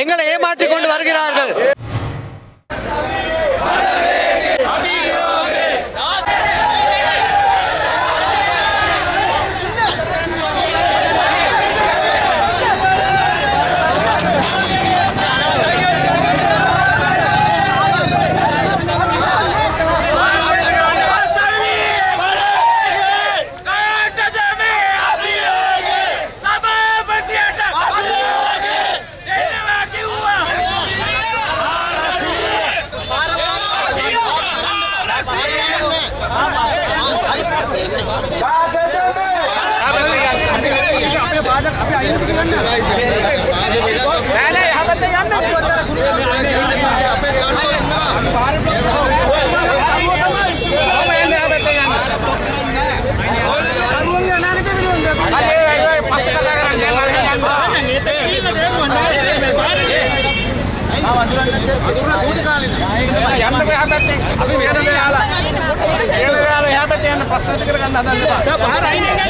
எங்களை යන්න මෙහා පැත්තේ අපි මෙහෙම යාලා. ඒ වෙලාවේ එහා පැත්තේ යන්න පස්සට කරගන්න හදන්න. සබ බහර අයිනේ.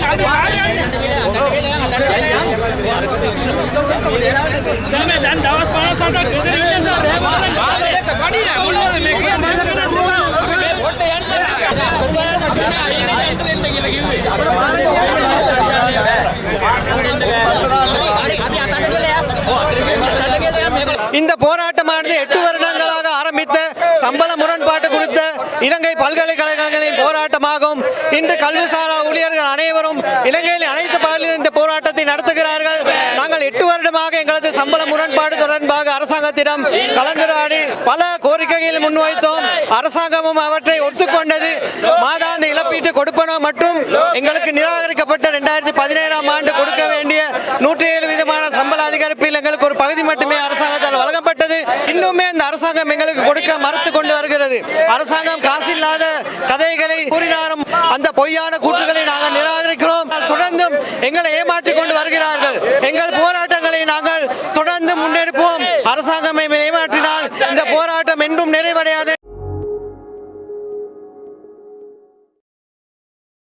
இந்த போராட்டமானது எட்டு வருடங்களாக ஆரம்பித்த சம்பள முரண்பாட்டு குறித்த இலங்கை பல்கலைக்கழகங்களின் போராட்டமாகும் இன்று கல்விசாரா ஊழியர்கள் அனைவரும் இலங்கையில் அனைத்து பகுதிகளிலும் இந்த போராட்டத்தை நடத்துகிறார்கள் அரசாங்கத்திடம் கலந்துரையாடி பல கோரிக்கைகளை முன்வைத்தோம். அரசாங்கமும் அவற்றை ஒத்துக்கொண்டது. மாதாந்த இழப்பீட்டு கொடுப்பனோ மற்றும் எங்களுக்கு நிராகரிக்கப்பட்ட ரெண்டாயிரத்தி பதினேழாம் ஆண்டு கொடுக்க வேண்டிய நூற்றி ஏழு விதமான சம்பள அதிகரிப்பில் எங்களுக்கு ஒரு பகுதி மட்டுமே அரசாங்கத்தால் வழங்கப்பட்டது. இன்னுமே இந்த அரசாங்கம் எங்களுக்கு கொடுக்க மறுத்து கொண்டு வருகிறது. அரசாங்கம் காசில்லாத கதைகளை காசு அந்த பொய்யான கூட்டு